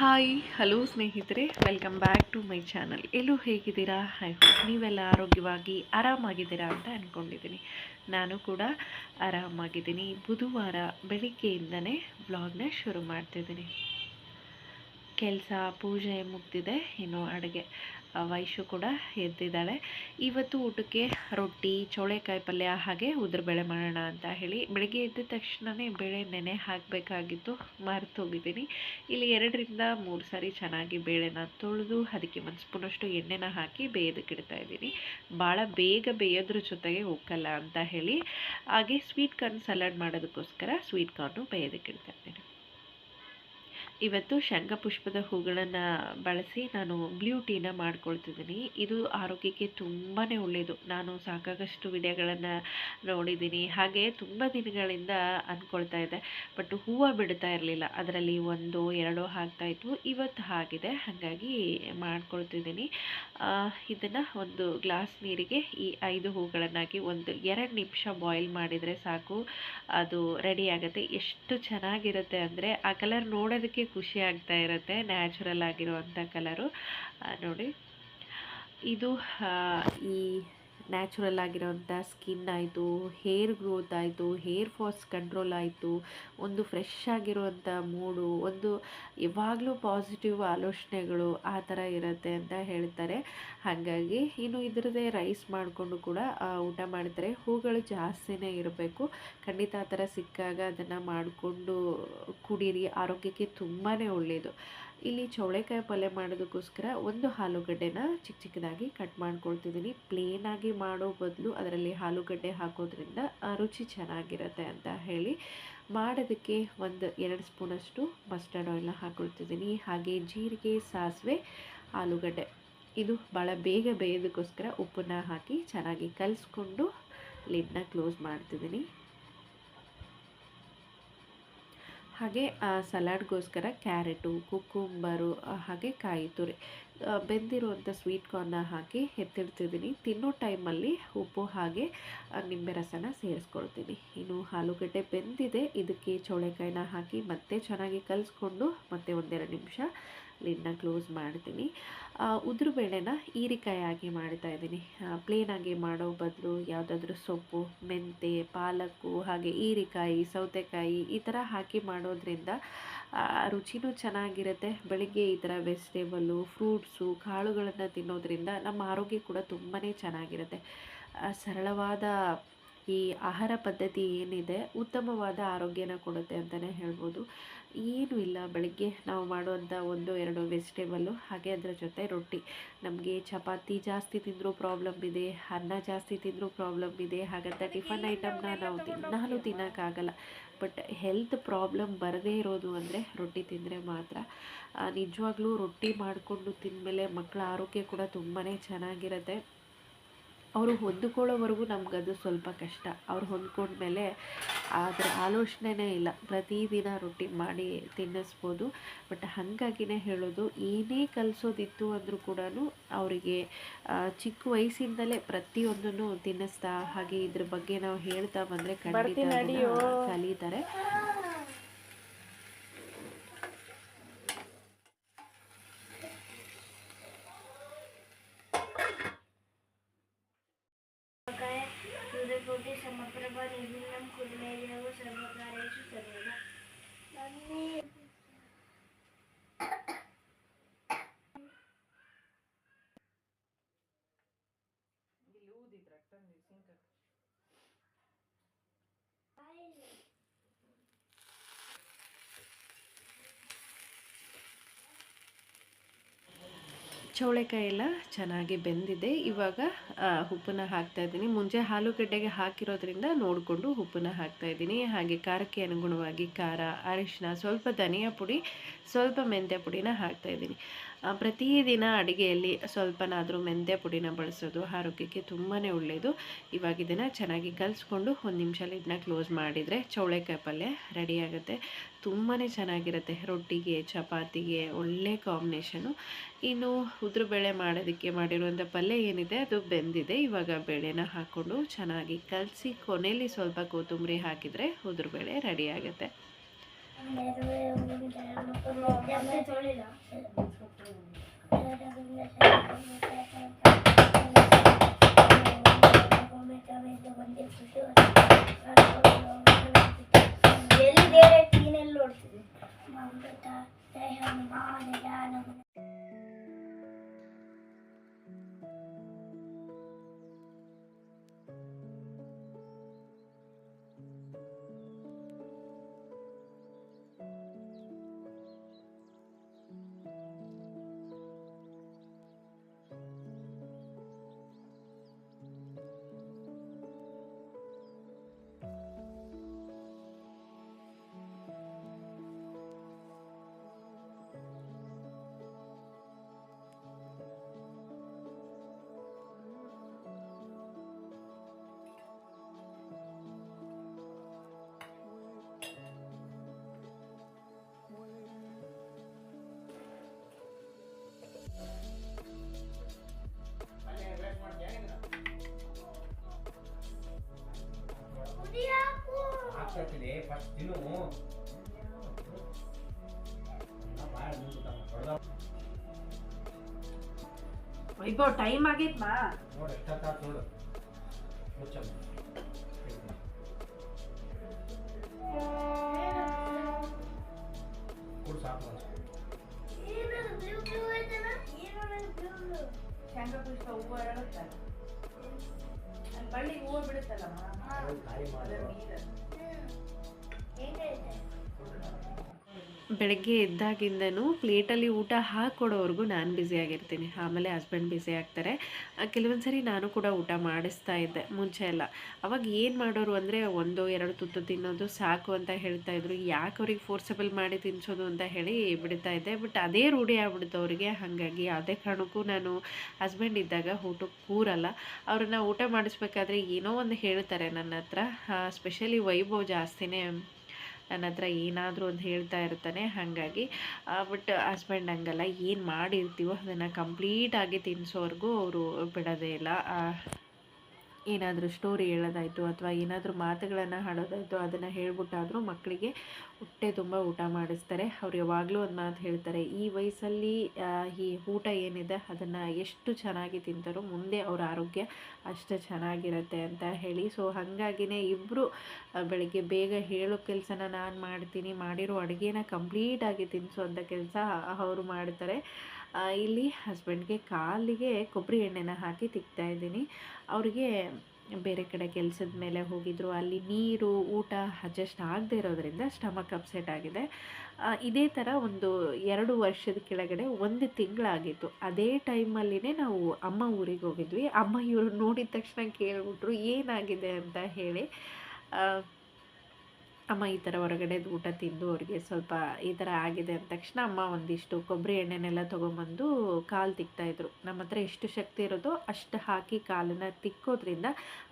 Hi, hello ಸ್ನೇಹಿತರೆ, welcome back to my channel. ಎಲ್ಲೂ ಹೇಗಿದ್ದೀರಾ? ಹಾಯ್ ಹೋಪ್ ನೀವೆಲ್ಲ ಆರೋಗ್ಯವಾಗಿ, ಆರಾಮಾಗಿದ್ದೀರಾ ಅಂತ ಅಂದ್ಕೊಂಡಿದ್ದೀನಿ ನಾನು ಕೂಡ ಆರಾಮಾಗಿದ್ದೀನಿ. ಬುಧವಾರ ಬೆಳಿಗ್ಗೆಯಿಂದನೇ ವ್ಲಾಗ್ನ ಶುರು ಮಾಡ್ತಿದ್ದೀನಿ. ಕೆಲಸ, ಪೂಜೆ ಮುಗ್ದಿದೆ, ಇನ್ನು ಅಡುಗೆ. ವೈಶು ಕೂಡ ಎದ್ದಿದ್ದಾಳೆ. ಇವತ್ತು ಊಟಕ್ಕೆ ರೊಟ್ಟಿ, ಚೋಳೆಕಾಯಿ ಪಲ್ಯ, ಹಾಗೆ ಉದ್ರಬೇಳೆ ಮಾಡೋಣ ಅಂತ ಹೇಳಿ ಬೆಳಿಗ್ಗೆ ಎದ್ದ ತಕ್ಷಣವೇ ಬೇಳೆ ನೆನೆ ಹಾಕಬೇಕಾಗಿತ್ತು. ಮರೆತು ಹೋಗಿದ್ದೀನಿ ಇಲ್ಲಿ ಎರಡರಿಂದ ಮೂರು ಸಾರಿ ಚೆನ್ನಾಗಿ ಬೇಳೆನ ತೊಳೆದು ಅದಕ್ಕೆ ಒಂದು ಸ್ಪೂನಷ್ಟು ಎಣ್ಣೆನ ಹಾಕಿ ಬೇಯೋದಕ್ಕಿಡ್ತಾ ಇದ್ದೀನಿ. ಭಾಳ ಬೇಗ ಬೇಯೋದ್ರ ಜೊತೆಗೆ ಉಕ್ಕಲ್ಲ ಅಂತ ಹೇಳಿ. ಹಾಗೆ ಸ್ವೀಟ್ ಕಾರ್ನ್ ಸಲಾಡ್ ಮಾಡೋದಕ್ಕೋಸ್ಕರ ಸ್ವೀಟ್ ಕಾರ್ನು ಬೇಯೋದಕ್ಕಿಡ್ತಾ ಇದ್ದೀನಿ. ಇವತ್ತು ಶಂಖಪುಷ್ಪದ ಹೂಗಳನ್ನು ಬಳಸಿ ನಾನು ಬ್ಲೂ ಟೀನ ಮಾಡ್ಕೊಳ್ತಿದ್ದೀನಿ. ಇದು ಆರೋಗ್ಯಕ್ಕೆ ತುಂಬಾ ಒಳ್ಳೆಯದು ನಾನು ಸಾಕಾಗಷ್ಟು ವಿಡಿಯೋಗಳನ್ನು ನೋಡಿದ್ದೀನಿ. ಹಾಗೆ ತುಂಬ ದಿನಗಳಿಂದ ಅಂದ್ಕೊಳ್ತಾ ಇದ್ದೆ ಬಟ್ ಹೂವು ಬಿಡ್ತಾ ಇರಲಿಲ್ಲ. ಅದರಲ್ಲಿ ಒಂದು, ಎರಡು ಆಗ್ತಾಯಿತ್ತು ಇವತ್ತು ಆಗಿದೆ. ಹಾಗಾಗಿ ಮಾಡ್ಕೊಳ್ತಿದ್ದೀನಿ. ಇದನ್ನು ಒಂದು ಗ್ಲಾಸ್ ನೀರಿಗೆ ಈ ಐದು ಹೂಗಳನ್ನಾಗಿ ಒಂದು ಎರಡು ನಿಮಿಷ ಬಾಯ್ಲ್ ಮಾಡಿದರೆ ಸಾಕು. ಅದು ರೆಡಿ ಆಗುತ್ತೆ. ಎಷ್ಟು ಚೆನ್ನಾಗಿರುತ್ತೆ ಅಂದರೆ ಆ ಕಲರ್ ನೋಡೋದಕ್ಕೆ ಖುಷಿ ಆಗ್ತಾ ಇರುತ್ತೆ ನ್ಯಾಚುರಲ್ ಆಗಿರುವಂಥ ಕಲರು ನೋಡಿ. ಇದು ಈ ನ್ಯಾಚುರಲ್ ಆಗಿರೋಂಥ ಸ್ಕಿನ್ ಆಯಿತು, ಹೇರ್ ಗ್ರೋತ್ ಆಯಿತು, ಹೇರ್ ಫಾಲ್ಸ್ ಕಂಟ್ರೋಲ್ ಆಯಿತು, ಒಂದು ಫ್ರೆಶ್ ಆಗಿರುವಂಥ ಮೂಡು, ಒಂದು ಯಾವಾಗಲೂ ಪಾಸಿಟಿವ್ ಆಲೋಚನೆಗಳು ಆ ಥರ ಇರುತ್ತೆ ಅಂತ ಹೇಳ್ತಾರೆ. ಹಾಗಾಗಿ ಇನ್ನು ಇದರದೇ ರೈಸ್ ಮಾಡಿಕೊಂಡು ಕೂಡ ಊಟ ಮಾಡ್ತಾರೆ ಹೂಗಳು ಜಾಸ್ತಿನೇ ಇರಬೇಕು. ಖಂಡಿತ ಆ ಥರ ಸಿಕ್ಕಾಗ ಅದನ್ನು ಮಾಡಿಕೊಂಡು ಕುಡೀರಿ. ಆರೋಗ್ಯಕ್ಕೆ ತುಂಬಾ ಒಳ್ಳೆಯದು ಇಲ್ಲಿ ಚೌಳೆಕಾಯಿ ಪಲ್ಯ ಮಾಡೋದಕ್ಕೋಸ್ಕರ ಒಂದು ಆಲೂಗಡ್ಡೆನ ಚಿಕ್ಕ ಚಿಕ್ಕದಾಗಿ ಕಟ್ ಮಾಡ್ಕೊಳ್ತಿದ್ದೀನಿ. ಪ್ಲೇನಾಗಿ ಮಾಡೋ ಬದಲು ಅದರಲ್ಲಿ ಆಲೂಗಡ್ಡೆ ಹಾಕೋದ್ರಿಂದ ರುಚಿ ಚೆನ್ನಾಗಿರುತ್ತೆ ಅಂತ ಹೇಳಿ ಮಾಡೋದಕ್ಕೆ ಒಂದು ಎರಡು ಸ್ಪೂನಷ್ಟು ಮಸ್ಟರ್ಡ್ ಆಯಿಲ್ನ ಹಾಕೊಳ್ತಿದ್ದೀನಿ. ಹಾಗೆ ಜೀರಿಗೆ, ಸಾಸಿವೆ, ಆಲೂಗಡ್ಡೆ. ಇದು ಭಾಳ ಬೇಗ ಬೇಯೋದಕ್ಕೋಸ್ಕರ ಉಪ್ಪನ್ನ ಹಾಕಿ ಚೆನ್ನಾಗಿ ಕಲಿಸ್ಕೊಂಡು ಲಿಡ್ನ ಕ್ಲೋಸ್ ಮಾಡ್ತಿದ್ದೀನಿ. ಹಾಗೆ ಸಲಾಡ್ಗೋಸ್ಕರ ಕ್ಯಾರೆಟು ಕುಕ್ಕುಂಬರು ಹಾಗೆ ಕಾಯಿ ತುರಿ ಬೆಂದಿರುವಂಥ ಸ್ವೀಟ್ ಕಾರ್ನ ಹಾಕಿ ಎತ್ತಿಡ್ತಿದ್ದೀನಿ. ತಿನ್ನೋ ಟೈಮಲ್ಲಿ ಉಪ್ಪು ಹಾಗೆ ನಿಂಬೆ ರಸನ ಸೇರಿಸ್ಕೊಳ್ತೀನಿ. ಇನ್ನು ಆಲೂಗಡ್ಡೆ ಬೆಂದಿದೆ, ಇದಕ್ಕೆ ಚೌಳೆಕಾಯಿನ ಹಾಕಿ ಮತ್ತೆ ಚೆನ್ನಾಗಿ ಕಲಿಸ್ಕೊಂಡು ಮತ್ತೆ ಒಂದೆರಡು ನಿಮಿಷ ಲಿಡ್ನ ಕ್ಲೋಸ್ ಮಾಡ್ತೀನಿ. ಉದುರು ಬೇಳೆನ ಹೀರಿಕಾಯಿ ಆಗಿ ಮಾಡ್ತಾ ಇದ್ದೀನಿ. ಪ್ಲೇನಾಗಿ ಮಾಡೋ ಬದಲು ಯಾವುದಾದ್ರೂ ಸೊಪ್ಪು, ಮೆಂತೆ ಪಾಲಕ್ಕು ಹಾಗೆ ಹೀರಿಕಾಯಿ, ಸೌತೆಕಾಯಿ ಈ ಥರ ಹಾಕಿ ಮಾಡೋದ್ರಿಂದ ರುಚಿನೂ ಚೆನ್ನಾಗಿರುತ್ತೆ. ಬೆಳಿಗ್ಗೆ ಈ ಥರ ವೆಜಿಟೇಬಲ್ಲು, ಫ್ರೂಟ್ಸು, ಕಾಳುಗಳನ್ನು ತಿನ್ನೋದ್ರಿಂದ ನಮ್ಮ ಆರೋಗ್ಯ ಕೂಡ ತುಂಬಾ ಚೆನ್ನಾಗಿರುತ್ತೆ. ಸರಳವಾದ ಈ ಆಹಾರ ಪದ್ಧತಿ ಏನಿದೆ, ಉತ್ತಮವಾದ ಆರೋಗ್ಯನ ಕೊಡುತ್ತೆ ಅಂತಲೇ ಹೇಳ್ಬೋದು. ಏನೂ ಇಲ್ಲ. ಬೆಳಗ್ಗೆ ನಾವು ಮಾಡುವಂಥ ಒಂದು, ಎರಡು ವೆಜಿಟೇಬಲ್ಲು, ಹಾಗೆ ಅದರ ಜೊತೆ ರೊಟ್ಟಿ. ನಮಗೆ ಚಪಾತಿ ಜಾಸ್ತಿ ತಿಂದರೂ ಪ್ರಾಬ್ಲಮ್ ಇದೆ, ಅನ್ನ ಜಾಸ್ತಿ ತಿಂದರೂ ಪ್ರಾಬ್ಲಮ್ ಇದೆ, ಹಾಗಂತ ಟಿಫನ್ ಐಟಮ್ನ ನಾವು ತಿನ್ನಲು ತಿನ್ನೋಕ್ಕಾಗಲ್ಲ. ಬಟ್ ಹೆಲ್ತ್ ಪ್ರಾಬ್ಲಮ್ ಬರದೇ ಇರೋದು ಅಂದರೆ ರೊಟ್ಟಿ ತಿಂದರೆ ಮಾತ್ರ. ನಿಜವಾಗ್ಲೂ ರೊಟ್ಟಿ ಮಾಡಿಕೊಂಡು ತಿಂದಮೇಲೆ ಮಕ್ಕಳ ಆರೋಗ್ಯ ಕೂಡ ತುಂಬಾ ಚೆನ್ನಾಗಿರುತ್ತೆ. ಅವರು ಹೊಂದ್ಕೊಳ್ಳೋವರೆಗೂ ನಮಗದು ಸ್ವಲ್ಪ ಕಷ್ಟ. ಅವ್ರು ಹೊಂದ್ಕೊಂಡ್ಮೇಲೆ ಅದರ ಆಲೋಚನೆನೇ ಇಲ್ಲ. ಪ್ರತಿದಿನ ರೊಟ್ಟಿ ಮಾಡಿ ತಿನ್ನಿಸ್ಬೋದು. ಬಟ್ ಹಾಗಾಗಿನೇ ಹೇಳೋದು ಏನೇ ಕಲಿಸೋದಿತ್ತು ಅಂದರೂ ಕೂಡ ಅವರಿಗೆ ಚಿಕ್ಕ ವಯಸ್ಸಿಂದಲೇ ಪ್ರತಿಯೊಂದನ್ನು ತಿನ್ನಿಸ್ತಾ ಹಾಗೆ ಇದ್ರ ಬಗ್ಗೆ ನಾವು ಹೇಳ್ತಾ ಬಂದರೆ ಕಲಿತಾರೆ. ಚೌಳೆಕಾಯಿ ಎಲ್ಲ ಚೆನ್ನಾಗಿ ಬೆಂದಿದೆ. ಇವಾಗ ಉಪ್ಪನ್ನ ಹಾಕ್ತಾ ಇದ್ದೀನಿ. ಮುಂಚೆ ಆಲೂಗಡ್ಡೆಗೆ ಹಾಕಿರೋದ್ರಿಂದ ನೋಡಿಕೊಂಡು ಉಪ್ಪನ್ನ ಹಾಕ್ತಾ ಇದ್ದೀನಿ. ಹಾಗೆ ಖಾರಕ್ಕೆ ಅನುಗುಣವಾಗಿ ಖಾರ ಅರಿಶಿನ ಸ್ವಲ್ಪ ಧನಿಯಾ ಪುಡಿ, ಸ್ವಲ್ಪ ಮೆಂತ್ಯ ಪುಡಿನ ಹಾಕ್ತಾ ಇದ್ದೀನಿ. ಪ್ರತಿದಿನ ಅಡುಗೆಯಲ್ಲಿ ಸ್ವಲ್ಪನಾದರೂ ಮೆಂತ್ಯ ಪುಡಿನ ಬಳಸೋದು ಆರೋಗ್ಯಕ್ಕೆ ತುಂಬಾ ಒಳ್ಳೆಯದು ಇವಾಗ ಇದನ್ನು ಚೆನ್ನಾಗಿ ಕಲಿಸ್ಕೊಂಡು ಒಂದು ನಿಮಿಷಲ್ಲಿ ಇದನ್ನ ಕ್ಲೋಸ್ ಮಾಡಿದರೆ ಚೌಳೆಕಾಯಿ ಪಲ್ಯ ರೆಡಿ ಆಗುತ್ತೆ ತುಂಬಾ ಚೆನ್ನಾಗಿರುತ್ತೆ ರೊಟ್ಟಿಗೆ ಚಪಾತಿಗೆ ಒಳ್ಳೆ ಕಾಂಬಿನೇಷನು ಇನ್ನು ಉದ್ರುಬೇಳೆ ಮಾಡೋದಕ್ಕೆ ಮಾಡಿರುವಂಥ ಪಲ್ಯ ಏನಿದೆ ಅದು ಬೆಂದಿದೆ ಇವಾಗ ಬೇಳೆನ ಹಾಕ್ಕೊಂಡು ಚೆನ್ನಾಗಿ ಕಲಸಿ ಕೊನೆಯಲ್ಲಿ ಸ್ವಲ್ಪ ಕೊತ್ತಂಬರಿ ಹಾಕಿದರೆ ಉದ್ರುಬೇಳೆ ರೆಡಿ ಆಗುತ್ತೆ ಎಲ್ಲಿ ಬೇರೆ ಟೀನಲ್ಲಿ ನೋಡ್ತಿದ್ದೆ ಆಗ್ತದೆ ಫಸ್ಟ್ ತಿನ್ನು ಹೊಡೆದ ವೈಭವ್ ಟೈಮ್ ಆಗೈತ್ ಮಾ ನೋಡು ನೋಡು. ಮುಚ್ಚಮ್ಮ ಬೆಳಗ್ಗೆ ಎದ್ದಾಗಿಂದನೂ ಪ್ಲೇಟಲ್ಲಿ ಊಟ ಹಾಕ್ಕೊಡೋವರೆಗೂ ನಾನು ಬ್ಯುಸಿಯಾಗಿರ್ತೀನಿ ಆಮೇಲೆ ಹಸ್ಬೆಂಡ್ ಬ್ಯುಸಿ ಆಗ್ತಾರೆ. ಕೆಲವೊಂದು ಸರಿ ನಾನು ಕೂಡ ಊಟ ಮಾಡಿಸ್ತಾ ಇದ್ದೆ. ಮುಂಚೆ ಎಲ್ಲ. ಅವಾಗ ಏನು ಮಾಡೋರು ಅಂದರೆ ಒಂದು, ಎರಡು ತುತ್ತು ತಿನ್ನೋದು ಸಾಕು ಅಂತ ಹೇಳ್ತಾ ಇದ್ರು. ಯಾಕೆ ಅವ್ರಿಗೆ ಫೋರ್ಸಬಲ್ ಮಾಡಿ ತಿನ್ಸೋದು ಅಂತ ಹೇಳಿ ಬಿಡ್ತಾ ಇದ್ದೆ. ಬಟ್ ಅದೇ ರೂಢಿ ಆಗ್ಬಿಡ್ತು ಅವರಿಗೆ. ಹಾಗಾಗಿ ಯಾವುದೇ ಕಾರಣಕ್ಕೂ ನಾನು ಹಸ್ಬೆಂಡ್ ಇದ್ದಾಗ ಊಟಕ್ಕೆ ಕೂರಲ್ಲ. ಅವ್ರನ್ನ ಊಟ ಮಾಡಿಸ್ಬೇಕಾದ್ರೆ ಏನೋ ಒಂದು ಹೇಳ್ತಾರೆ ನನ್ನ ಹತ್ರ. ಸ್ಪೆಷಲಿ ವೈಭವ್ ಜಾಸ್ತಿನೇ ನನ್ನ ಹತ್ರ ಏನಾದರೂ ಒಂದು ಹೇಳ್ತಾ ಇರ್ತಾನೆ, ಹಾಗಾಗಿ. ಬಟ್ ಹಸ್ಬೆಂಡ್ ಹಂಗಲ್ಲ, ಏನು ಮಾಡಿರ್ತೀವೋ ಅದನ್ನು ಕಂಪ್ಲೀಟಾಗಿ ತಿನ್ನಿಸೋವರೆಗೂ ಅವರು ಬಿಡೋದೇ ಇಲ್ಲ. ಏನಾದರೂ ಸ್ಟೋರಿ ಹೇಳೋದಾಯಿತು ಅಥವಾ ಏನಾದರೂ ಮಾತುಗಳನ್ನು ಹಾಡೋದಾಯಿತು, ಅದನ್ನು ಹೇಳ್ಬಿಟ್ಟಾದರೂ ಮಕ್ಕಳಿಗೆ ಹೊಟ್ಟೆ ತುಂಬ ಊಟ ಮಾಡಿಸ್ತಾರೆ. ಅವ್ರು ಯಾವಾಗಲೂ ಒಂದು ಮಾತು ಹೇಳ್ತಾರೆ, ಈ ವಯಸ್ಸಲ್ಲಿ ಈ ಊಟ ಏನಿದೆ ಅದನ್ನು ಎಷ್ಟು ಚೆನ್ನಾಗಿ ತಿಂತಾರೋ ಮುಂದೆ ಅವ್ರ ಆರೋಗ್ಯ ಅಷ್ಟು ಚೆನ್ನಾಗಿರುತ್ತೆ ಅಂತ ಹೇಳಿ. ಸೊ ಹಾಗಾಗಿನೇ ಇಬ್ಬರು ಬೆಳಗ್ಗೆ ಬೇಗ ಹೇಳೋ ಕೆಲಸನ ನಾನು ಮಾಡ್ತೀನಿ, ಮಾಡಿರೋ ಅಡುಗೆನ ಕಂಪ್ಲೀಟಾಗಿ ತಿನ್ನಿಸೋಂಥ ಕೆಲಸ ಅವರು ಮಾಡ್ತಾರೆ. ಇಲ್ಲಿ ಹಸ್ಬೆಂಡ್ಗೆ ಕಾಲಿಗೆ ಕೊಬ್ಬರಿ ಎಣ್ಣೆನ ಹಾಕಿ ತಿಕ್ತಾ ಇದ್ದೀನಿ. ಅವರಿಗೆ ಬೇರೆ ಕಡೆ ಕೆಲಸದ ಮೇಲೆ ಹೋಗಿದ್ರು. ಅಲ್ಲಿ ನೀರು, ಊಟ ಅಡ್ಜಸ್ಟ್ ಆಗದೆ ಇರೋದ್ರಿಂದ ಸ್ಟಮಕ್ ಅಪ್ಸೆಟ್ ಆಗಿದೆ. ಇದೇ ಥರ ಒಂದು ಎರಡು ವರ್ಷದ ಕೆಳಗಡೆ ಒಂದು ತಿಂಗಳಾಗಿತ್ತು. ಅದೇ ಟೈಮಲ್ಲಿನೇ ನಾವು ಅಮ್ಮ ಊರಿಗೆ ಹೋಗಿದ್ವಿ. ಅಮ್ಮ ಇವರು ನೋಡಿದ ತಕ್ಷಣ ಕೇಳ್ಬಿಟ್ರು, ಏನಾಗಿದೆ ಅಂತ ಹೇಳಿ. ಅಮ್ಮ ಈ ಥರ ಹೊರಗಡೆ ಊಟ ತಿಂದು ಅವ್ರಿಗೆ ಸ್ವಲ್ಪ ಈ ಥರ ಆಗಿದೆ ಅಂದ ತಕ್ಷಣ ಅಮ್ಮ ಒಂದಿಷ್ಟು ಕೊಬ್ಬರಿ ಎಣ್ಣೆನೆಲ್ಲ ತೊಗೊಂಬಂದು ಕಾಲು ತಿಕ್ತಾಯಿದ್ರು ನಮ್ಮ ಹತ್ರ ಎಷ್ಟು ಶಕ್ತಿ ಇರೋದೋ ಅಷ್ಟು ಹಾಕಿ ಕಾಲನ್ನು ತಿಕ್ಕೋದ್ರಿಂದ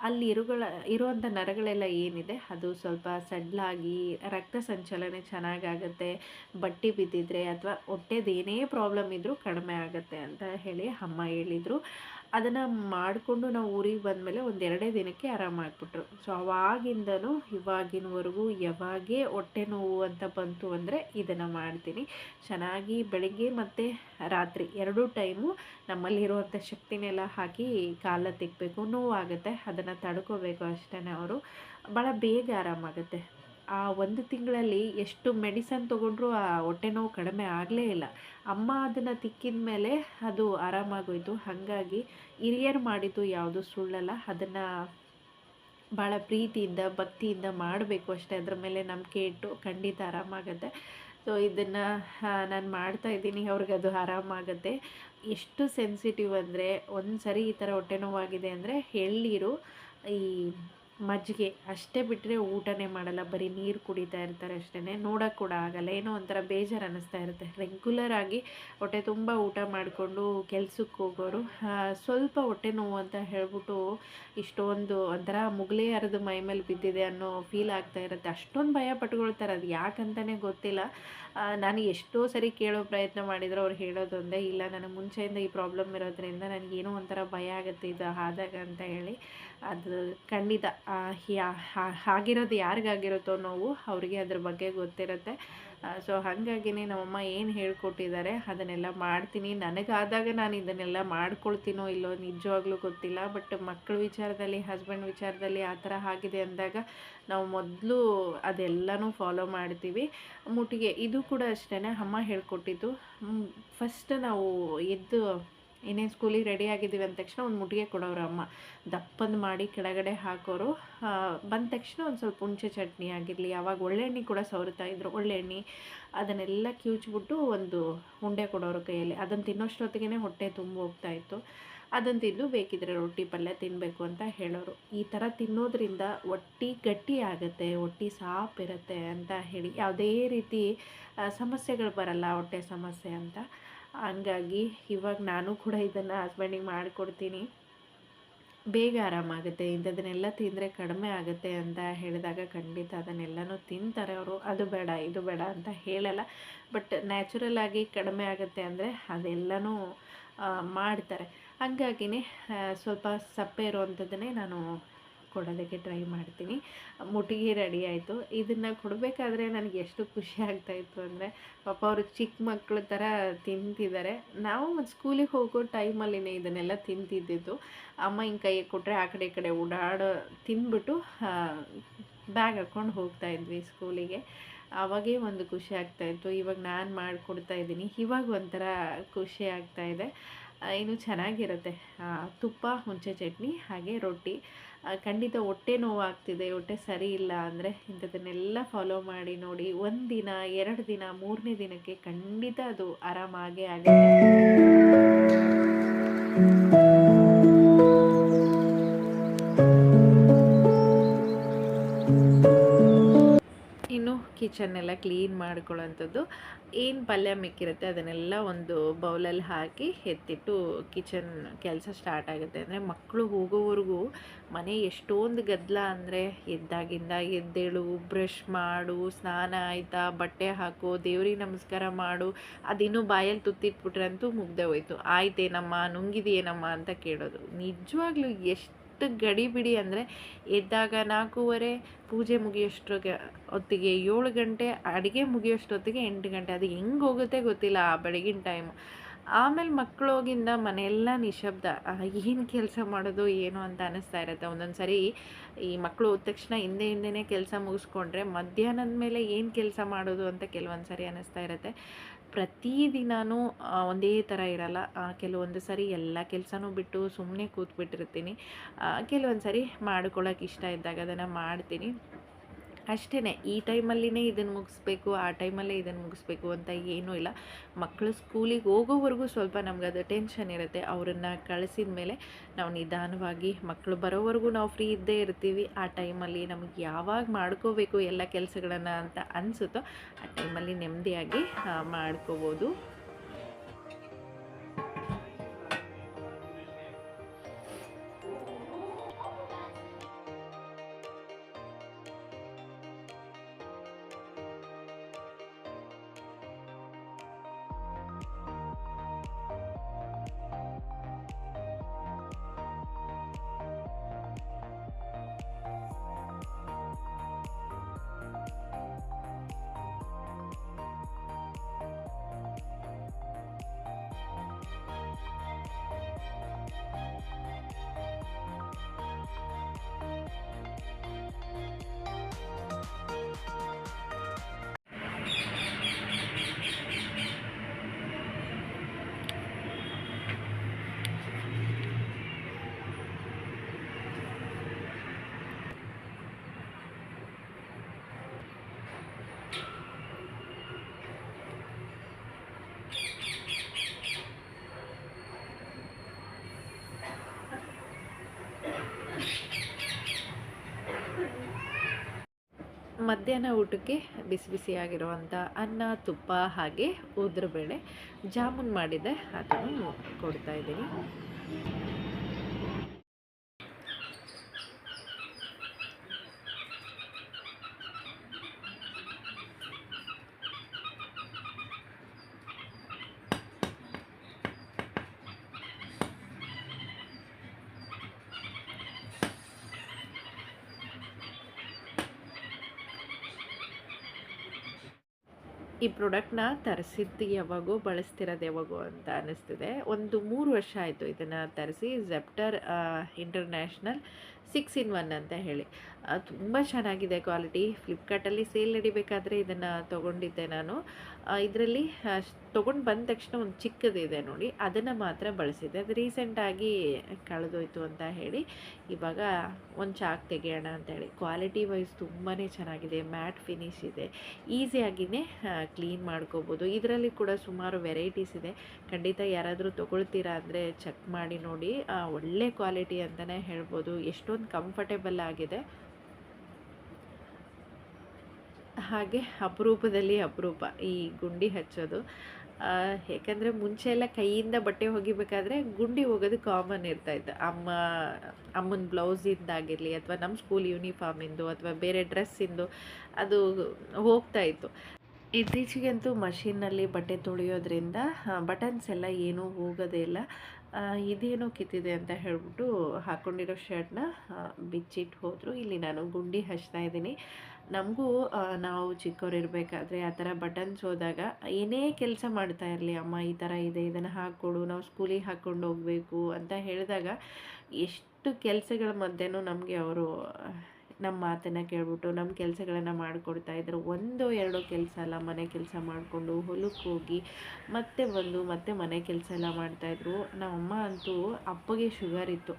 ಅಲ್ಲಿ ಇರುಗಳ, ಇರುವಂಥ ನರಗಳೆಲ್ಲ ಏನಿದೆ ಅದು ಸ್ವಲ್ಪ ಸಡ್ಲಾಗಿ ರಕ್ತ ಸಂಚಲನೆ ಚೆನ್ನಾಗಾಗುತ್ತೆ, ಬಟ್ಟೆ ಬಿದ್ದಿದ್ರೆ ಅಥವಾ ಹೊಟ್ಟೆದು ಏನೇ ಪ್ರಾಬ್ಲಮ್ ಇದ್ದರೂ ಕಡಿಮೆ ಆಗುತ್ತೆ ಅಂತ ಹೇಳಿ ಅಮ್ಮ ಹೇಳಿದರು. ಅದನ್ನು ಮಾಡಿಕೊಂಡು ನಾವು ಊರಿಗೆ ಬಂದಮೇಲೆ ಎರಡೇ ದಿನಕ್ಕೆ ಆರಾಮಾಗ್ಬಿಟ್ರು ಸೊ ಅವಾಗಿಂದನೂ ಇವಾಗಿನವರೆಗೂ ಯಾವಾಗೇ ಹೊಟ್ಟೆ ನೋವು ಅಂತ ಬಂತು ಅಂದರೆ ಇದನ್ನು ಮಾಡ್ತೀನಿ. ಚೆನ್ನಾಗಿ ಬೆಳಗ್ಗೆ ಮತ್ತು ರಾತ್ರಿ ಎರಡೂ ಟೈಮು ನಮ್ಮಲ್ಲಿರುವಂಥ ಶಕ್ತಿನೆಲ್ಲ ಹಾಕಿ ಕಾಲ ತೆಗ್ಬೇಕು. ನೋವಾಗುತ್ತೆ, ಅದನ್ನು ತಡ್ಕೋಬೇಕು ಅಷ್ಟೇ ಅವರು. ಭಾಳ ಬೇಗ ಆರಾಮಾಗುತ್ತೆ. ಆ ಒಂದು ತಿಂಗಳಲ್ಲಿ ಎಷ್ಟು ಮೆಡಿಸನ್ ತೊಗೊಂಡ್ರೂ ಆ ಹೊಟ್ಟೆ ನೋವು ಕಡಿಮೆ ಆಗಲೇ ಇಲ್ಲ. ಅಮ್ಮ ಅದನ್ನು ತಿಕ್ಕಿದ ಮೇಲೆ ಅದು ಆರಾಮಾಗೋಯಿತು. ಹಾಗಾಗಿ ಹಿರಿಯರು ಮಾಡಿದ್ದು ಯಾವುದು ಸುಳ್ಳಲ್ಲ, ಅದನ್ನು ಭಾಳ ಪ್ರೀತಿಯಿಂದ, ಭಕ್ತಿಯಿಂದ ಮಾಡಬೇಕು ಅಷ್ಟೇ. ಅದ್ರ ಮೇಲೆ ನಂಬಿಕೆ ಇಟ್ಟು ಖಂಡಿತ ಆರಾಮಾಗುತ್ತೆ. ಸೊ ಇದನ್ನು ನಾನು ಮಾಡ್ತಾ ಇದ್ದೀನಿ. ಅವ್ರಿಗೆ ಅದು ಆರಾಮಾಗುತ್ತೆ. ಎಷ್ಟು ಸೆನ್ಸಿಟಿವ್ ಅಂದರೆ ಒಂದು ಸರಿ ಈ ಥರ ಹೊಟ್ಟೆ ನೋವಾಗಿದೆ ಅಂದರೆ ಎಳ್ಳೀರು ಈ ಮಜ್ಜಿಗೆ ಅಷ್ಟೇ ಬಿಟ್ಟರೆ ಊಟನೇ ಮಾಡಲ್ಲ. ಬರೀ ನೀರು ಕುಡಿತಾ ಇರ್ತಾರೆ ಅಷ್ಟೇ ನೋಡೋಕ್ಕೆ ಕೂಡ ಆಗಲ್ಲ. ಏನೋ ಒಂಥರ ಬೇಜಾರು ಅನ್ನಿಸ್ತಾ ಇರುತ್ತೆ. ರೆಗ್ಯುಲರ್ ಆಗಿ ಹೊಟ್ಟೆ ತುಂಬ ಊಟ ಮಾಡಿಕೊಂಡು ಕೆಲ್ಸಕ್ಕೆ ಹೋಗೋರು ಸ್ವಲ್ಪ ಹೊಟ್ಟೆ ನೋವು ಅಂತ ಹೇಳ್ಬಿಟ್ಟು ಇಷ್ಟೊಂದು ಒಂಥರ ಮುಗಲೇ ಹರಿದು ಮೈ ಮೇಲೆ ಬಿದ್ದಿದೆ ಅನ್ನೋ ಫೀಲ್ ಆಗ್ತಾ ಇರುತ್ತೆ. ಅಷ್ಟೊಂದು ಭಯ ಪಟ್ಕೊಳ್ತಾರೆ. ಅದು ಯಾಕಂತಲೇ ಗೊತ್ತಿಲ್ಲ. ನಾನು ಎಷ್ಟೋ ಸರಿ ಕೇಳೋ ಪ್ರಯತ್ನ ಮಾಡಿದ್ರು. ಅವ್ರು ಹೇಳೋದೊಂದೇ ಇಲ್ಲ, ನನಗೆ ಮುಂಚೆಯಿಂದ ಈ ಪ್ರಾಬ್ಲಮ್ ಇರೋದ್ರಿಂದ ನನಗೇನೋ ಒಂಥರ ಭಯ ಆಗುತ್ತೆ. ಇದು ಆದಾಗ ಅಂತ ಹೇಳಿ. ಅದು ಖಂಡಿತ ಆಗಿರೋದು ಯಾರಿಗಾಗಿರುತ್ತೋ ನೋವು ಅವರಿಗೆ ಅದ್ರ ಬಗ್ಗೆ ಗೊತ್ತಿರುತ್ತೆ. ಸೊ, ಹಾಗಾಗಿನೇ ನಮ್ಮಮ್ಮ ಏನು ಹೇಳ್ಕೊಟ್ಟಿದ್ದಾರೆ ಅದನ್ನೆಲ್ಲ ಮಾಡ್ತೀನಿ. ನನಗಾದಾಗ ನಾನು ಇದನ್ನೆಲ್ಲ ಮಾಡ್ಕೊಳ್ತೀನೋ ಇಲ್ಲೋ ನಿಜವಾಗ್ಲೂ ಗೊತ್ತಿಲ್ಲ, ಬಟ್ ಮಕ್ಕಳ ವಿಚಾರದಲ್ಲಿ, ಹಸ್ಬೆಂಡ್ ವಿಚಾರದಲ್ಲಿ ಆ ಥರ ಆಗಿದೆ ಅಂದಾಗ ನಾವು ಮೊದಲು ಅದೆಲ್ಲನೂ ಫಾಲೋ ಮಾಡ್ತೀವಿ. ಮುಟ್ಟಿಗೆ, ಇದು ಕೂಡ ಅಷ್ಟೇ ಅಮ್ಮ ಹೇಳ್ಕೊಟ್ಟಿದ್ದು. ಫಸ್ಟ್ ನಾವು ಎದ್ದು ಇನ್ನೇನು ಸ್ಕೂಲಿಗೆ ರೆಡಿ ಆಗಿದ್ದೀವಿ ಅಂದ ತಕ್ಷಣ ಒಂದು ಮುಟ್ಟಿಗೆ ಕೊಡೋರು ಅಮ್ಮ. ದಪ್ಪಂದು ಮಾಡಿ ಕೆಳಗಡೆ ಹಾಕೋರು. ಬಂದ ತಕ್ಷಣ ಒಂದು ಸ್ವಲ್ಪ ಹುಣಸೆ ಚಟ್ನಿ ಆಗಿರಲಿ ಆವಾಗ ಒಳ್ಳೆಣ್ಣೆ ಕೂಡ ಸವರುತ್ತಾ ಇದ್ರು ಒಳ್ಳೆಣ್ಣೆ ಅದನ್ನೆಲ್ಲ ಕಿವುಚ್ಬಿಟ್ಟು ಒಂದು ಉಂಡೆ ಕೊಡೋರು ಕೈಯಲ್ಲಿ. ಅದನ್ನು ತಿನ್ನೋಷ್ಟೊತ್ತಿಗೆ ಹೊಟ್ಟೆ ತುಂಬ ಹೋಗ್ತಾ ಇತ್ತು. ಅದನ್ನು ತಿಂದು ಬೇಕಿದ್ರೆ ರೊಟ್ಟಿ ಪಲ್ಯ ತಿನ್ನಬೇಕು ಅಂತ ಹೇಳೋರು. ಈ ಥರ ತಿನ್ನೋದ್ರಿಂದ ಹೊಟ್ಟಿ ಗಟ್ಟಿ ಆಗುತ್ತೆ ಹೊಟ್ಟಿ ಸಾಪ್ ಇರುತ್ತೆ ಅಂತ ಹೇಳಿ. ಯಾವುದೇ ರೀತಿ ಸಮಸ್ಯೆಗಳು ಬರಲ್ಲ, ಹೊಟ್ಟೆ ಸಮಸ್ಯೆ ಅಂತ. ಹಂಗಾಗಿ ಇವಾಗ ನಾನು ಕೂಡ ಇದನ್ನು ಹಸ್ಬೆಂಡಿಗೆ ಮಾಡಿಕೊಡ್ತೀನಿ. ಬೇಗ ಆರಾಮಾಗುತ್ತೆ, ಇಂಥದನ್ನೆಲ್ಲ ತಿಂದರೆ ಕಡಿಮೆ ಆಗುತ್ತೆ ಅಂತ ಹೇಳಿದಾಗ ಖಂಡಿತ ಅದನ್ನೆಲ್ಲನೂ ತಿಂತಾರೆ ಅವರು. ಅದು ಬೇಡ, ಇದು ಬೇಡ ಅಂತ ಹೇಳಲ್ಲ. ಬಟ್ ನ್ಯಾಚುರಲ್ ಆಗಿ ಕಡಿಮೆ ಆಗುತ್ತೆ ಅಂದರೆ ಅದೆಲ್ಲನೂ ಮಾಡ್ತಾರೆ. ಹಂಗಾಗಿನೇ ಸ್ವಲ್ಪ ಸಪ್ಪೆ ಇರುವಂಥದ್ದನ್ನೇ ನಾನು ಕೊಡೋದಕ್ಕೆ ಟ್ರೈ ಮಾಡ್ತೀನಿ. ಮುಟ್ಟಿಗೆ ರೆಡಿ ಆಯಿತು. ಇದನ್ನು ಕೊಡಬೇಕಾದ್ರೆ ನನಗೆ ಎಷ್ಟು ಖುಷಿ ಆಗ್ತಾಯಿತ್ತು ಅಂದರೆ ಪಾಪ ಅವರು ಚಿಕ್ಕ ಮಕ್ಕಳ ಥರ ತಿಂತಿದ್ದಾರೆ. ನಾವು ಮತ್ತು ಸ್ಕೂಲಿಗೆ ಹೋಗೋ ಟೈಮಲ್ಲಿನೇ ಇದನ್ನೆಲ್ಲ ತಿಂತಿದ್ದಿದ್ದು. ಅಮ್ಮ ಹಿಂಗೆ ಕೈಗೆ ಕೊಟ್ಟರೆ ಆ ಕಡೆ ಈ ಕಡೆ ಓಡಾಡೋ ತಿಂದ್ಬಿಟ್ಟು ಬ್ಯಾಗ್ ಹಾಕ್ಕೊಂಡು ಹೋಗ್ತಾ ಇದ್ವಿ ಸ್ಕೂಲಿಗೆ ಆವಾಗೇ ಒಂದು ಖುಷಿ ಆಗ್ತಾಯಿತ್ತು ಇವಾಗ ನಾನು ಮಾಡಿಕೊಡ್ತಾ ಇದ್ದೀನಿ. ಇವಾಗ ಒಂಥರ ಖುಷಿ ಆಗ್ತಾ ಇದೆ. ಆ, ಇನ್ನು ಚೆನ್ನಾಗಿರುತ್ತೆ. ತುಪ್ಪ ಹುಣಸೆ ಚಟ್ನಿ ಹಾಗೆ ರೊಟ್ಟಿ. ಖಂಡಿತ ಹೊಟ್ಟೆ ನೋವಾಗ್ತಿದೆ, ಹೊಟ್ಟೆ ಸರಿ ಇಲ್ಲ ಅಂದರೆ ಇಂಥದನ್ನೆಲ್ಲ ಫಾಲೋ ಮಾಡಿ ನೋಡಿ, ಒಂದು ದಿನ, ಎರಡು ದಿನ, ಮೂರನೇ ದಿನಕ್ಕೆ ಖಂಡಿತ ಅದು ಆರಾಮಾಗೇ ಆಗುತ್ತೆ. ಕಿಚನ್ನೆಲ್ಲ ಕ್ಲೀನ್ ಮಾಡ್ಕೊಳ್ಳೋಂಥದ್ದು. ಏನು ಪಲ್ಯ ಮಿಕ್ಕಿರುತ್ತೆ ಅದನ್ನೆಲ್ಲ ಒಂದು ಬೌಲಲ್ಲಿ ಹಾಕಿ ಎತ್ತಿಟ್ಟು ಕಿಚನ್ ಕೆಲಸ ಸ್ಟಾರ್ಟ್ ಆಗುತ್ತೆ. ಅಂದರೆ ಮಕ್ಕಳು ಹೋಗೋವರೆಗೂ ಮನೆ ಎಷ್ಟೊಂದು ಗದ್ದಲ ಅಂದರೆ ಎದ್ದಾಗಿಂದ ಎದ್ದೇಳು, ಬ್ರಷ್ ಮಾಡು, ಸ್ನಾನ ಆಯಿತಾ, ಬಟ್ಟೆ ಹಾಕು, ದೇವ್ರಿಗೆ ನಮಸ್ಕಾರ ಮಾಡು ಅದಿನ್ನೂ ಬಾಯಲ್ಲಿ ತುತ್ತಿಟ್ಬಿಟ್ರಂತೂ ಮುಗ್ದೆ ಹೋಯ್ತು. ಆಯ್ತೇನಮ್ಮ, ನುಂಗಿದೆಯೇನಮ್ಮ? ಅಂತ ಕೇಳೋದು. ನಿಜವಾಗ್ಲೂ ಎಷ್ಟು ಗಡಿಬಿಡಿ ಅಂದರೆ ಎದ್ದಾಗ ನಾಲ್ಕೂವರೆ, ಪೂಜೆ ಮುಗಿಯೋಷ್ಟ್ರಿಗೆ ಹೊತ್ತಿಗೆ ಏಳು ಗಂಟೆ, ಅಡುಗೆ ಮುಗಿಯೋಷ್ಟೊತ್ತಿಗೆ ಎಂಟು ಗಂಟೆ. ಅದು ಹೆಂಗೆ ಹೋಗುತ್ತೆ ಗೊತ್ತಿಲ್ಲ ಆ ಬೆಳಗಿನ ಟೈಮು ಆಮೇಲೆ ಮಕ್ಕಳು ಹೋಗಿಂದ ಮನೆಯೆಲ್ಲ ನಿಶಬ್ದ. ಏನು ಕೆಲಸ ಮಾಡೋದು, ಏನು ಅಂತ ಅನ್ನಿಸ್ತಾ ಇರುತ್ತೆ. ಒಂದೊಂದು ಸರಿ ಈ ಮಕ್ಕಳು ಹೋದ ತಕ್ಷಣ ಹಿಂದೆ ಹಿಂದೆನೇ ಕೆಲಸ ಮುಗಿಸ್ಕೊಂಡ್ರೆ ಮಧ್ಯಾಹ್ನದ ಮೇಲೆ ಏನು ಕೆಲಸ ಮಾಡೋದು ಅಂತ ಕೆಲವೊಂದು ಸರಿ ಅನ್ನಿಸ್ತಾ ಇರುತ್ತೆ. ಪ್ರತಿದಿನವೂ ಒಂದೇ ಥರ ಇರಲ್ಲ. ಕೆಲವೊಂದು ಸರಿ ಎಲ್ಲ ಕೆಲಸನೂ ಬಿಟ್ಟು ಸುಮ್ಮನೆ ಕೂತ್ಬಿಟ್ಟಿರ್ತೀನಿ. ಕೆಲವೊಂದು ಸರಿ ಮಾಡ್ಕೊಳ್ಳೋಕೆ ಇಷ್ಟ ಇದ್ದಾಗ ಅದನ್ನು ಮಾಡ್ತೀನಿ. ಅಷ್ಟೇ ಈ ಟೈಮಲ್ಲಿನೇ ಇದನ್ನು ಮುಗಿಸ್ಬೇಕು, ಆ ಟೈಮಲ್ಲೇ ಇದನ್ನು ಮುಗಿಸ್ಬೇಕು ಅಂತ ಏನೂ ಇಲ್ಲ. ಮಕ್ಕಳು ಸ್ಕೂಲಿಗೆ ಹೋಗೋವರೆಗೂ ಸ್ವಲ್ಪ ನಮ್ಗೆ ಅದು ಟೆನ್ಷನ್ ಇರುತ್ತೆ. ಅವರನ್ನು ಕಳಿಸಿದ ಮೇಲೆ ನಾವು ನಿಧಾನವಾಗಿ ಮಕ್ಕಳು ಬರೋವರೆಗೂ ನಾವು ಫ್ರೀ ಇದ್ದೇ ಇರ್ತೀವಿ. ಆ ಟೈಮಲ್ಲಿ ನಮಗೆ ಯಾವಾಗ ಮಾಡ್ಕೋಬೇಕು ಎಲ್ಲ ಕೆಲಸಗಳನ್ನು ಅಂತ ಅನಿಸುತ್ತೋ, ಆ ಟೈಮಲ್ಲಿ ನೆಮ್ಮದಿಯಾಗಿ ಮಾಡ್ಕೋಬೋದು. ಮಧ್ಯಾಹ್ನ ಊಟಕ್ಕೆ ಬಿಸಿ ಬಿಸಿಯಾಗಿರುವಂಥ ಅನ್ನ ತುಪ್ಪ ಹಾಗೆ ಉದ್ರಬೇಳೆ ಜಾಮೂನ್ ಮಾಡಿದೆ. ಅದನ್ನು ಕೊಡ್ತಾ ಈ ಪ್ರಾಡಕ್ಟ್ನ ತರಿಸಿದ್ದು ಯಾವಾಗೋ ಬಳಸ್ತಿರೋದು ಯಾವಾಗೋ ಅಂತ ಅನ್ನಿಸ್ತಿದೆ ಒಂದು ಮೂರು ವರ್ಷ ಆಯಿತು ಇದನ್ನು ತರಿಸಿ Zepter international six in one ಅಂತ ಹೇಳಿ. ತುಂಬ ಚೆನ್ನಾಗಿದೆ ಕ್ವಾಲಿಟಿ. ಫ್ಲಿಪ್ಕಾರ್ಟಲ್ಲಿ ಸೇಲ್ ನಡಿಬೇಕಾದ್ರೆ ಇದನ್ನು ತೊಗೊಂಡಿದ್ದೆ ನಾನು. ಇದರಲ್ಲಿ ತೊಗೊಂಡು ಬಂದ ತಕ್ಷಣ ಒಂದು ಚಿಕ್ಕದಿದೆ ನೋಡಿ, ಅದನ್ನು ಮಾತ್ರ ಬಳಸಿದೆ ಅದು ರೀಸೆಂಟಾಗಿ ಕಳೆದೋಯ್ತು ಅಂತ ಹೇಳಿ, ಇವಾಗ ಒಂದು ಚಾಕ್ ತೆಗೆಯೋಣ ಅಂತ ಹೇಳಿ. ಕ್ವಾಲಿಟಿ ವೈಸ್ ತುಂಬಾ ಚೆನ್ನಾಗಿದೆ ಮ್ಯಾಟ್ ಫಿನಿಶ್ ಇದೆ. ಈಸಿಯಾಗಿಯೇ ಕ್ಲೀನ್ ಮಾಡ್ಕೋಬೋದು. ಇದರಲ್ಲಿ ಕೂಡ ಸುಮಾರು ವೆರೈಟೀಸ್ ಇದೆ. ಖಂಡಿತ ಯಾರಾದರೂ ತೊಗೊಳ್ತೀರಾ ಅಂದರೆ ಚೆಕ್ ಮಾಡಿ ನೋಡಿ. ಒಳ್ಳೆ ಕ್ವಾಲಿಟಿ ಅಂತಲೇ ಹೇಳ್ಬೋದು. ಎಷ್ಟೊಂದು ಕಂಫರ್ಟೇಬಲ್ ಆಗಿದೆ. ಹಾಗೆ ಅಪರೂಪದಲ್ಲಿ ಅಪರೂಪ ಈ ಗುಂಡಿ ಹಚ್ಚೋದು. ಏಕೆಂದರೆ ಮುಂಚೆ ಎಲ್ಲ ಕೈಯಿಂದ ಬಟ್ಟೆ ಒಗಿಬೇಕಾದ್ರೆ ಗುಂಡಿ ಹೋಗೋದು ಕಾಮನ್ ಇರ್ತಾಯಿತ್ತು ಅಮ್ಮ, ಅಮ್ಮನ ಬ್ಲೌಸಿಂದಾಗಿರಲಿ ಅಥವಾ ನಮ್ಮ ಸ್ಕೂಲ್ ಯೂನಿಫಾರ್ಮಿಂದು ಅಥವಾ ಬೇರೆ ಡ್ರೆಸ್ಸಿಂದು ಅದು ಹೋಗ್ತಾ ಇತ್ತು. ಇತ್ತೀಚೆಗಂತೂ ಮಷಿನ್ನಲ್ಲಿ ಬಟ್ಟೆ ತೊಳೆಯೋದ್ರಿಂದ ಬಟನ್ಸ್ ಎಲ್ಲ ಏನೂ ಹೋಗೋದೇ ಇಲ್ಲ. ಇದೇನೋ ಕಿತ್ತಿದೆ ಅಂತ ಹೇಳ್ಬಿಟ್ಟು ಹಾಕ್ಕೊಂಡಿರೋ ಶರ್ಟ್ನ ಬಿಚ್ಚಿಟ್ಟು ಹೋದರು. ಇಲ್ಲಿ ನಾನು ಗುಂಡಿ ಹಚ್ತಾ ಇದ್ದೀನಿ. ನಮಗೂ ನಾವು ಚಿಕ್ಕವರಿರಬೇಕಾದ್ರೆ ಆ ಥರ ಬಟನ್ಸ್ ಹೋದಾಗ ಏನೇ ಕೆಲಸ ಮಾಡ್ತಾ ಇರಲಿ, ಅಮ್ಮ, ಈ ಥರ ಇದೆ, ಇದನ್ನು ಹಾಕ್ಕೊಡು, ನಾವು ಸ್ಕೂಲಿಗೆ ಹಾಕ್ಕೊಂಡು ಹೋಗಬೇಕು, ಅಂತ ಹೇಳಿದಾಗ ಎಷ್ಟು ಕೆಲಸಗಳ ಮಧ್ಯೆನೂ ನಮಗೆ ಅವರು, ನಮ್ಮ ಮಾತನ್ನು ಕೇಳ್ಬಿಟ್ಟು, ನಮ್ಮ ಕೆಲಸಗಳನ್ನು ಮಾಡಿಕೊಡ್ತಾ ಇದ್ರು. ಒಂದು ಎರಡು ಕೆಲಸ ಅಲ್ಲ, ಮನೆ ಕೆಲಸ ಮಾಡಿಕೊಂಡು ಹೊಲಕ್ಕೆ ಹೋಗಿ ಮತ್ತೆ ಬಂದು ಮತ್ತೆ ಮನೆ ಕೆಲಸ ಎಲ್ಲ ಮಾಡ್ತಾಯಿದ್ರು ನಮ್ಮಮ್ಮ ಅಂತೂ ಅಪ್ಪಗೆ ಶುಗರ್ ಇತ್ತು.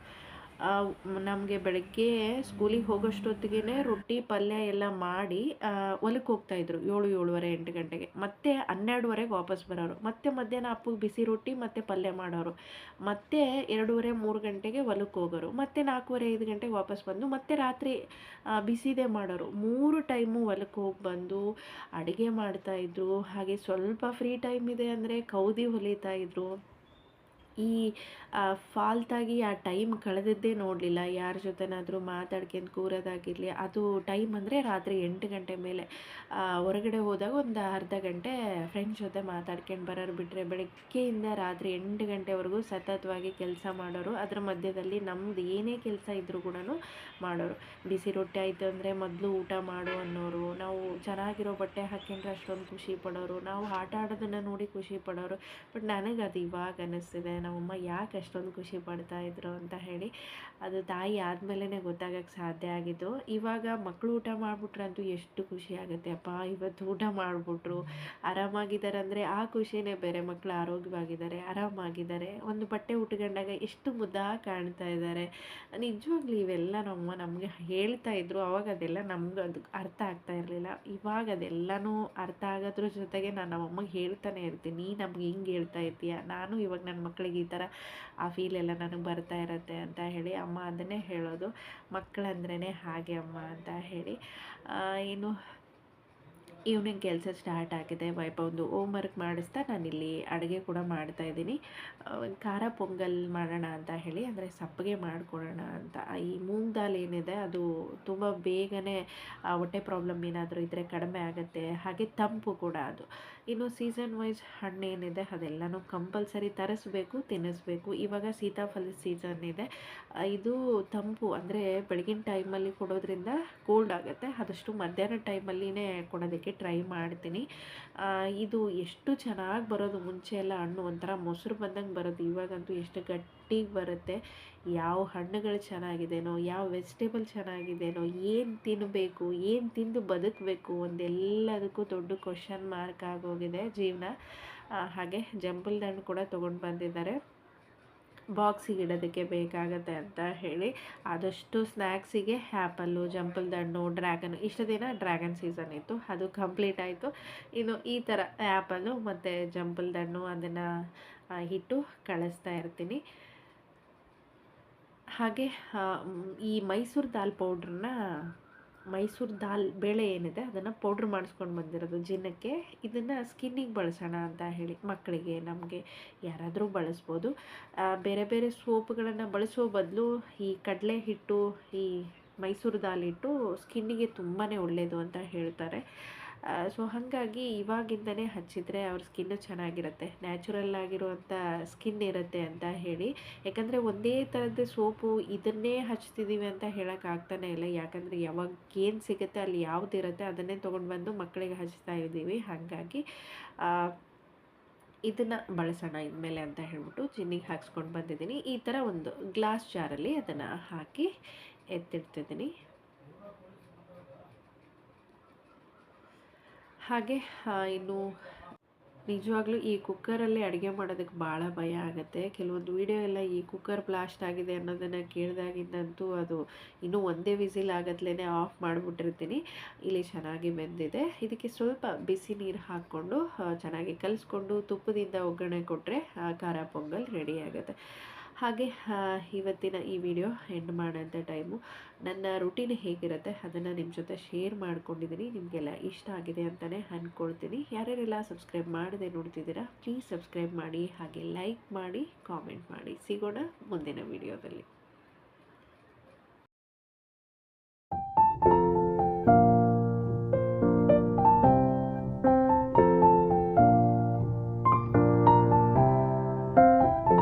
ನಮಗೆ ಬೆಳಗ್ಗೆ ಸ್ಕೂಲಿಗೆ ಹೋಗೋಷ್ಟೊತ್ತಿಗೆ ರೊಟ್ಟಿ, ಪಲ್ಯ ಎಲ್ಲ ಮಾಡಿ ಹೊಲಕ್ಕೆ ಹೋಗ್ತಾಯಿದ್ರು ಏಳು, ಏಳುವರೆ, ಎಂಟು ಗಂಟೆಗೆ. ಮತ್ತೆ ಹನ್ನೆರಡುವರೆಗೆ ವಾಪಸ್ ಬರೋರು. ಮತ್ತೆ ಮಧ್ಯಾಹ್ನ ಅಪ್ಪಗೆ ಬಿಸಿ ರೊಟ್ಟಿ, ಮತ್ತೆ ಪಲ್ಯ ಮಾಡೋರು. ಮತ್ತೆ ಎರಡೂವರೆ, ಮೂರು ಗಂಟೆಗೆ ಹೊಲಕ್ಕೆ ಹೋಗೋರು. ಮತ್ತೆ ನಾಲ್ಕೂವರೆ, ಐದು ಗಂಟೆಗೆ ವಾಪಸ್ ಬಂದು, ಮತ್ತೆ ರಾತ್ರಿ ಬಿಸಿದೆ ಮಾಡೋರು. ಮೂರು ಟೈಮು ಹೊಲಕ್ಕೆ ಹೋಗಿ ಬಂದು, ಅಡುಗೆ ಮಾಡ್ತಾಯಿದ್ರು ಹಾಗೆ ಸ್ವಲ್ಪ ಫ್ರೀ ಟೈಮ್ ಇದೆ ಅಂದರೆ ಕೌದಿ ಹೊಲಿತಾ ಇದ್ರು. ಈ ಫಾಲ್ತಾಗಿ ಆ ಟೈಮ್ ಕಳೆದಿದ್ದೇ ನೋಡಲಿಲ್ಲ. ಯಾರ ಜೊತೆನಾದರೂ ಮಾತಾಡ್ಕೊಂಡು ಕೂರೋದಾಗಿರಲಿ. ಅದು ಟೈಮ್ ಅಂದರೆ ರಾತ್ರಿ ಎಂಟು ಗಂಟೆ ಮೇಲೆ. ಹೊರಗಡೆ ಹೋದಾಗ ಒಂದು ಅರ್ಧ ಗಂಟೆ ಫ್ರೆಂಡ್ಸ್ ಜೊತೆ ಮಾತಾಡ್ಕೊಂಡು ಬರೋರು ಬಿಟ್ಟರೆ ಬೆಳಗ್ಗೆಯಿಂದ ರಾತ್ರಿ ಎಂಟು ಗಂಟೆವರೆಗೂ ಸತತವಾಗಿ ಕೆಲಸ ಮಾಡೋರು, ಅದರ ಮಧ್ಯದಲ್ಲಿ ನಮ್ಮದು ಏನೇ ಕೆಲಸ ಇದ್ದರೂ ಕೂಡ ಮಾಡೋರು. ಬಿಸಿ ರೊಟ್ಟಿ ಆಯಿತು ಅಂದರೆ ಮೊದಲು ಊಟ ಮಾಡು ಅನ್ನೋರು, ನಾವು ಚೆನ್ನಾಗಿರೋ ಬಟ್ಟೆ ಹಾಕ್ಕೊಂಡ್ರೆ ಅಷ್ಟೊಂದು ಖುಷಿ ಪಡೋರು, ನಾವು ಆಟ ಆಡೋದನ್ನು ನೋಡಿ ಖುಷಿ ಪಡೋರು. ಬಟ್ ನನಗೆ ಅದು ಇವಾಗ ಅನ್ನಿಸ್ತಿದೆ ನಮ್ಮಮ್ಮ ಯಾಕೆ ಅಷ್ಟೊಂದು ಖುಷಿ ಪಡ್ತಾ ಇದ್ರು ಅಂತ ಹೇಳಿ ಅದು ತಾಯಿ ಆದಮೇಲೆ ಗೊತ್ತಾಗಕ್ಕೆ ಸಾಧ್ಯ ಆಗಿದ್ದು. ಇವಾಗ ಮಕ್ಕಳು ಊಟ ಮಾಡಿಬಿಟ್ರಂತೂ ಎಷ್ಟು ಖುಷಿ ಆಗುತ್ತೆ. ಅಪ್ಪ, ಇವತ್ತು ಊಟ ಮಾಡಿಬಿಟ್ರು. ಆರಾಮಾಗಿದ್ದಾರೆ ಅಂದರೆ ಆ ಖುಷಿನೇ ಬೇರೆ. ಮಕ್ಕಳು ಆರೋಗ್ಯವಾಗಿದ್ದಾರೆ, ಆರಾಮಾಗಿದ್ದಾರೆ. ಒಂದು ಬಟ್ಟೆ ಉಟ್ಕೊಂಡಾಗ ಎಷ್ಟು ಮುದ್ದಾಗಿ ಕಾಣ್ತಾ ಇದ್ದಾರೆ. ನಿಜವಾಗ್ಲೂ ಇವೆಲ್ಲ ನಮ್ಮ ನಮಗೆ ಹೇಳ್ತಾ ಇದ್ರು. ಅವಾಗ ಅದೆಲ್ಲ ನಮ್ಗೆ ಅದು ಅರ್ಥ ಆಗ್ತಾ ಇರಲಿಲ್ಲ. ಇವಾಗ ಅದೆಲ್ಲನೂ ಅರ್ಥ ಆಗೋದ್ರ ಜೊತೆಗೆ ನಾನು ನಮ್ಮಮ್ಮಗೆ ಹೇಳ್ತಾನೆ ಇರ್ತೀನಿ. ನೀ ನಮ್ಗೆ ಹಿಂಗೆ ಹೇಳ್ತಾ ಇರ್ತೀಯ ನಾನು ಇವಾಗ ನನ್ನ ಮಕ್ಕಳಿಗೆ ಈ ಥರ ಆ ಫೀಲ್ ಎಲ್ಲ ನನಗೆ ಬರ್ತಾ ಇರುತ್ತೆ ಅಂತ ಹೇಳಿ ಅಮ್ಮ ಅದನ್ನೇ ಹೇಳೋದು. ಮಕ್ಕಳಂದ್ರೇ ಹಾಗೆ ಅಮ್ಮ ಅಂತ ಹೇಳಿ. ಇನ್ನು ಈವ್ನಿಂಗ್ ಕೆಲಸ ಸ್ಟಾರ್ಟ್ ಆಗಿದೆ. ವೈಪ ಒಂದು ಹೋಮ್ ವರ್ಕ್ ಮಾಡಿಸ್ತಾ ನಾನಿಲ್ಲಿ ಅಡುಗೆ ಕೂಡ ಮಾಡ್ತಾ ಒಂದು ಖಾರ ಪೊಂಗಲ್ ಮಾಡೋಣ ಅಂತ ಹೇಳಿ, ಅಂದರೆ ಸಪ್ಪಗೆ ಮಾಡಿಕೊಡೋಣ ಅಂತ. ಈ ಮೂಂಗ್ ದಾಲ್ ಏನಿದೆ, ಅದು ತುಂಬ ಬೇಗನೆ ಹೊಟ್ಟೆ ಪ್ರಾಬ್ಲಮ್ ಏನಾದರೂ ಇದ್ದರೆ ಕಡಿಮೆ ಆಗುತ್ತೆ. ಹಾಗೆ ತಂಪು ಕೂಡ ಅದು. ಇನ್ನು ಸೀಸನ್ ವೈಸ್ ಹಣ್ಣು ಏನಿದೆ, ಅದೆಲ್ಲನೂ ಕಂಪಲ್ಸರಿ ತರಿಸ್ಬೇಕು, ತಿನ್ನಿಸ್ಬೇಕು. ಇವಾಗ ಸೀತಾಫಲ ಸೀಸನ್ ಇದೆ. ಇದು ತಂಪು, ಅಂದರೆ ಬೆಳಗಿನ ಟೈಮಲ್ಲಿ ಕೊಡೋದ್ರಿಂದ ಕೋಲ್ಡ್ ಆಗುತ್ತೆ. ಆದಷ್ಟು ಮಧ್ಯಾಹ್ನ ಟೈಮಲ್ಲಿನೇ ಕೊಡೋದಕ್ಕೆ ಟ್ರೈ ಮಾಡ್ತೀನಿ. ಇದು ಎಷ್ಟು ಚೆನ್ನಾಗಿ ಬರೋದು ಮುಂಚೆ ಎಲ್ಲ ಹಣ್ಣು ಒಂಥರ ಮೊಸರು ಬಂದಂಗೆ ಬರೋದು, ಇವಾಗಂತೂ ಎಷ್ಟು ಗಟ್ಟಿಗೆ ಬರುತ್ತೆ, ಯಾವ ಹಣ್ಣುಗಳು ಚೆನ್ನಾಗಿದೆನೋ, ಯಾವ ವೆಜಿಟೇಬಲ್ ಚೆನ್ನಾಗಿದೆನೋ, ಏನು ತಿನ್ನಬೇಕು ಏನು ತಿಂದು ಬದುಕಬೇಕು ಒಂದೆಲ್ಲದಕ್ಕೂ ದೊಡ್ಡ ಕ್ವಶನ್ ಮಾರ್ಕ್ ಆಗೋಗಿದೆ ಜೀವನ. ಹಾಗೆ ಜಂಬಲ್ದಣ್ಣು ಕೂಡ ತೊಗೊಂಡು ಬಂದಿದ್ದಾರೆ. ಬಾಕ್ಸಿಗೆ ಇಡೋದಕ್ಕೆ ಬೇಕಾಗುತ್ತೆ ಅಂತ ಹೇಳಿ ಆದಷ್ಟು ಸ್ನ್ಯಾಕ್ಸಿಗೆ ಆ್ಯಪಲ್ಲು ಜಂಪಲ್ ದಣ್ಣು, ಡ್ರ್ಯಾಗನ್, ಇಷ್ಟು ದಿನ ಡ್ರ್ಯಾಗನ್ ಸೀಸನ್ ಇತ್ತು. ಅದು ಕಂಪ್ಲೀಟ್ ಆಯಿತು. ಇನ್ನು ಈ ಥರ ಆ್ಯಪಲ್ಲು ಮತ್ತು ಜಂಪಲ್ ದಣ್ಣು ಅದನ್ನು ಇಟ್ಟು ಕಳಿಸ್ತಾ ಇರ್ತೀನಿ. ಹಾಗೆ ಈ ಮೈಸೂರು ದಾಲ್ ಪೌಡ್ರನ್ನ ಮೈಸೂರು ದಾಲ್ ಬೇಳೆ ಏನಿದೆ ಅದನ್ನು ಪೌಡ್ರ್ ಮಾಡಿಸ್ಕೊಂಡು ಬಂದಿರೋದು ಜಿನ್ನಕ್ಕೆ. ಇದನ್ನು ಸ್ಕಿನ್ನಿಗೆ ಬಳಸೋಣ ಅಂತ ಹೇಳಿ ಮಕ್ಕಳಿಗೆ, ನಮಗೆ ಯಾರಾದರೂ ಬಳಸ್ಬೋದು. ಬೇರೆ ಬೇರೆ ಸೋಪ್ಗಳನ್ನು ಬಳಸೋ ಬದಲು ಈ ಕಡಲೆ ಹಿಟ್ಟು, ಈ ಮೈಸೂರು ದಾಲ್ ಹಿಟ್ಟು ಸ್ಕಿನ್ನಿಗೆ ತುಂಬಾ ಒಳ್ಳೆಯದು ಅಂತ ಹೇಳ್ತಾರೆ. ಸೊ ಹಾಗಾಗಿ ಇವಾಗಿಂದನೇ ಹಚ್ಚಿದರೆ ಅವ್ರ ಸ್ಕಿನ್ನು ಚೆನ್ನಾಗಿರುತ್ತೆ. ನ್ಯಾಚುರಲ್ ಆಗಿರುವಂಥ ಸ್ಕಿನ್ ಇರುತ್ತೆ ಅಂತ ಹೇಳಿ. ಯಾಕಂದರೆ ಒಂದೇ ಥರದ್ದು ಸೋಪು ಇದನ್ನೇ ಹಚ್ತಿದ್ದೀವಿ ಅಂತ ಹೇಳೋಕ್ಕಾಗ್ತಾನೆ ಇಲ್ಲ. ಯಾಕಂದರೆ ಯಾವಾಗ ಏನು ಸಿಗುತ್ತೆ, ಅಲ್ಲಿ ಯಾವುದಿರುತ್ತೆ ಅದನ್ನೇ ತೊಗೊಂಡು ಬಂದು ಮಕ್ಕಳಿಗೆ ಹಚ್ತಾ ಇದ್ದೀವಿ ಹಾಗಾಗಿ ಇದನ್ನು ಬಳಸೋಣ ಇದ್ಮೇಲೆ ಅಂತ ಹೇಳ್ಬಿಟ್ಟು ಚಿನ್ನಿಗೆ ಹಾಕ್ಸ್ಕೊಂಡು ಬಂದಿದ್ದೀನಿ. ಈ ಥರ ಒಂದು ಗ್ಲಾಸ್ ಜಾರಲ್ಲಿ ಅದನ್ನು ಹಾಕಿ ಎತ್ತಿಡ್ತಿದ್ದೀನಿ. ಹಾಗೆ ಇನ್ನು ನಿಜವಾಗ್ಲೂ ಈ ಕುಕ್ಕರಲ್ಲಿ ಅಡುಗೆ ಮಾಡೋದಕ್ಕೆ ಭಾಳ ಭಯ ಆಗುತ್ತೆ. ಕೆಲವೊಂದು ವಿಡಿಯೋ ಎಲ್ಲ ಈ ಕುಕ್ಕರ್ ಬ್ಲಾಸ್ಟ್ ಆಗಿದೆ ಅನ್ನೋದನ್ನು ಕೇಳಿದಾಗಿಂದಂತೂ ಅದು ಇನ್ನೂ ಒಂದೇ ವಿಸಿಲ್ ಆಗತ್ಲೇ ಆಫ್ ಮಾಡಿಬಿಟ್ಟಿರ್ತೀನಿ. ಇಲ್ಲಿ ಚೆನ್ನಾಗಿ ಬೆಂದಿದೆ. ಇದಕ್ಕೆ ಸ್ವಲ್ಪ ಬಿಸಿ ನೀರು ಹಾಕ್ಕೊಂಡು ಚೆನ್ನಾಗಿ ಕಲಿಸ್ಕೊಂಡು ತುಪ್ಪದಿಂದ ಒಗ್ಗರಣೆ ಕೊಟ್ಟರೆ ಖಾರ ಪೊಂಗಲ್ ರೆಡಿ ಆಗುತ್ತೆ. ಹಾಗೆ ಇವತ್ತಿನ ಈ ವಿಡಿಯೋ ಎಂಡ್ ಮಾಡೋಂಥ ಟೈಮು. ನನ್ನ ರುಟೀನ್ ಹೇಗಿರುತ್ತೆ ಅದನ್ನು ನಿಮ್ಮ ಜೊತೆ ಶೇರ್ ಮಾಡ್ಕೊಂಡಿದ್ದೀನಿ. ನಿಮಗೆಲ್ಲ ಇಷ್ಟ ಆಗಿದೆ ಅಂತಲೇ ಅಂದ್ಕೊಳ್ತೀನಿ. ಯಾರ್ಯಾರೆಲ್ಲ ಸಬ್ಸ್ಕ್ರೈಬ್ ಮಾಡದೆ ನೋಡ್ತಿದ್ದೀರಾ, ಪ್ಲೀಸ್ ಸಬ್ಸ್ಕ್ರೈಬ್ ಮಾಡಿ, ಹಾಗೆ ಲೈಕ್ ಮಾಡಿ, ಕಾಮೆಂಟ್ ಮಾಡಿ. ಸಿಗೋಣ ಮುಂದಿನ ವಿಡಿಯೋದಲ್ಲಿ.